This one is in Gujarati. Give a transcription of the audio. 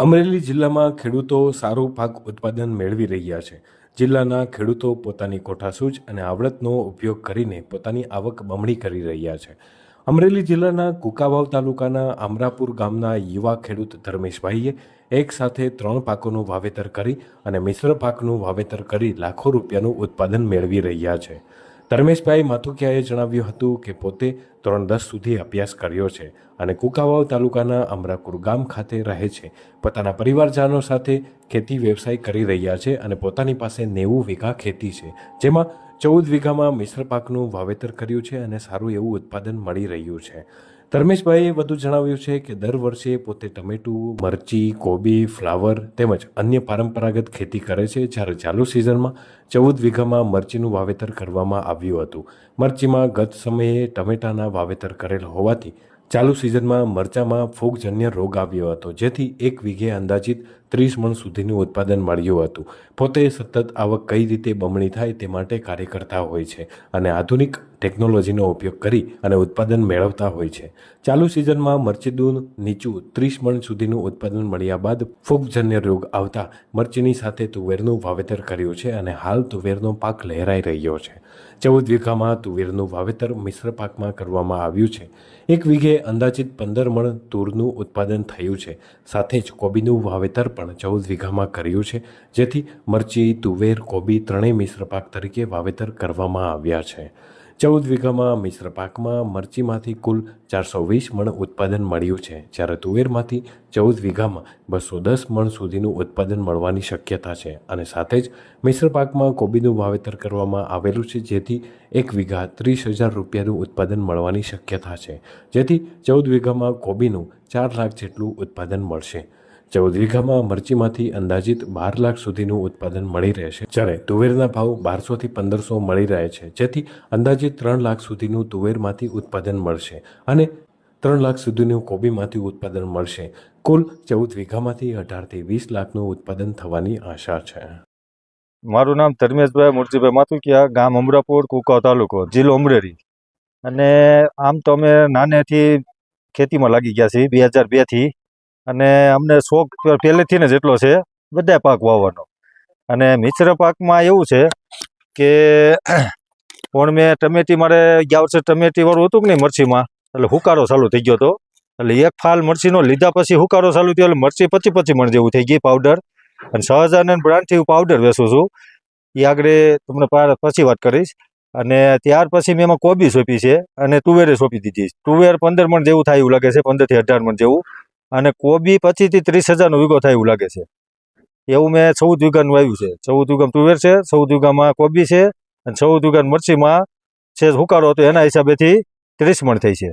અમરેલી જિલ્લામાં ખેડૂતો સારું પાક ઉત્પાદન મેળવી રહ્યા છે. જિલ્લાના ખેડૂતો પોતાની કોઠાસૂજ અને આવડતનો ઉપયોગ કરીને પોતાની આવક બમણી કરી રહ્યા છે. અમરેલી જિલ્લાના કુકાવાવ તાલુકાના અમરાપુર ગામના યુવા ખેડૂત ધર્મેશભાઈએ એક સાથે ત્રણ પાકોનું વાવેતર કરી અને મિશ્ર પાકનું વાવેતર કરી લાખો રૂપિયાનું ઉત્પાદન મેળવી રહ્યા છે. ધર્મેશભાઈ માથુકિયાએ જણાવ્યું હતું કે પોતે ધોરણ દસ સુધી અભ્યાસ કર્યો છે અને કુકાવાવ તાલુકાના અમરાપુર ગામ ખાતે રહે છે. પોતાના પરિવારજનો સાથે ખેતી વ્યવસાય કરી રહ્યા છે અને પોતાની પાસે નેવું વીઘા ખેતી છે. જેમાં ચૌદ વીઘામાં મિશ્ર પાકનું વાવેતર કર્યું છે અને સારું એવું ઉત્પાદન મળી રહ્યું છે. ધર્મેશભાઈએ વધુ જણાવ્યું છે કે દર વર્ષે પોતે ટમેટું, મરચી, કોબી, ફ્લાવર તેમજ અન્ય પરંપરાગત ખેતી કરે છે. જ્યારે ચાલુ સિઝનમાં ચૌદ વીઘામાં મરચીનું વાવેતર કરવામાં આવ્યું હતું. મરચીમાં ગત સમયે ટમેટાના વાવેતર કરેલ હોવાથી ચાલુ સિઝનમાં મરચામાં ફૂગજન્ય રોગ આવ્યો હતો, જેથી એક વીઘે અંદાજિત ત્રીસ મણ સુધીનું ઉત્પાદન મળ્યું હતું. પોતે સતત આવક કઈ રીતે બમણી થાય તે માટે કાર્ય કરતા હોય છે અને આધુનિક ટેકનોલોજીનો ઉપયોગ કરી અને ઉત્પાદન મેળવતા હોય છે. ચાલુ સિઝનમાં મરચીનું નીચું ત્રીસ મણ સુધીનું ઉત્પાદન મળ્યા બાદ ફૂગજન્ય રોગ આવતા મરચીની સાથે તુવેરનું વાવેતર કર્યું છે અને હાલ તુવેરનો પાક લહેરાઈ રહ્યો છે. ચૌદ વીઘામાં તુવેરનું વાવેતર મિશ્ર પાકમાં કરવામાં આવ્યું છે. એક વીઘે અંદાજિત પંદર મણ તૂરનું ઉત્પાદન થયું છે. સાથે જ કોબીનું વાવેતર પણ ચૌદ વીઘામાં કર્યું છે, જેથી મરચી, તુવેર, કોબી ત્રણેય મિશ્ર પાક તરીકે વાવેતર કરવામાં આવ્યા છે. ચૌદ વીઘામાં મિશ્ર પાકમાં મરચીમાંથી કુલ ચારસો વીસ મણ ઉત્પાદન મળ્યું છે, જ્યારે તુવેરમાંથી ચૌદ વીઘામાં બસો દસ મણ સુધીનું ઉત્પાદન મળવાની શક્યતા છે અને સાથે જ મિશ્ર પાકમાં કોબીનું વાવેતર કરવામાં આવેલું છે, જેથી એક વીઘા ત્રીસ હજાર રૂપિયાનું ઉત્પાદન મળવાની શક્યતા છે, જેથી ચૌદ વીઘામાં કોબીનું ચાર લાખ જેટલું ઉત્પાદન મળશે. ચૌદ વીઘામાં મરચીમાંથી અંદાજિત બાર લાખ સુધીનું ઉત્પાદન મળી રહેશે જ્યારે તુવેરના ભાવ બારસોથી પંદરસો મળી રહે છે, જેથી અંદાજિત ત્રણ લાખ સુધીનું તુવેરમાંથી ઉત્પાદન મળશે અને ત્રણ લાખ સુધીનું કોબીમાંથી ઉત્પાદન મળશે. કુલ ચૌદ વીઘામાંથી અઢારથી વીસ લાખનું ઉત્પાદન થવાની આશા છે. મારું નામ ધર્મેશભાઈ મૂર્તિભાઈ માતુકિયા ગામ અમરાપુર, કુકાવ તાલુકો, જિલ્લો અમરેલી. અને આમ તો અમે નાનેથી ખેતીમાં લાગી ગયા છીએ, બે હજાર બેથી અને અમને શોખ પહેલેથી ને જેટલો છે બધા પાક વાવવાનો. અને મિશ્ર પાકમાં એવું છે કે, પણ મેં ટમેટી મારે ગયા વર્ષે ટમેટી વાળું હતું કે નહીં મરચીમાં? એટલે હુકારો ચાલુ થઈ ગયો હતો. એટલે એક ફાલ મરચીનો લીધા પછી હુકારો ચાલુ થયો, એટલે મરચી પચી પચી મણ જેવું થઈ ગઈ પાવડર અને સહજાનંદ બ્રાન્ડથી હું પાવડર વેચું છું. એ આગળ તમને પછી વાત કરીશ. અને ત્યાર પછી મેં એમાં કોબી સોંપી છે, અને તુવેરે સોંપી દીધી છે. તુવેર પંદર મણ જેવું થાય એવું લાગે છે પંદરથી અઢાર મણ જેવું. અને કોબી પચીસથી ત્રીસ હજારનો વીઘો થાય એવું લાગે છે. એવું મેં ચૌદ વીઘાનું વાવ્યું છે. ચૌદ વીઘામાં તુવેર છે, ચૌદ વીઘામાં કોબી છે, અને ચૌદ વીઘાની મરચીમાં છે હુકારો હતો એના હિસાબેથી ત્રીસ મણ થઈ છે.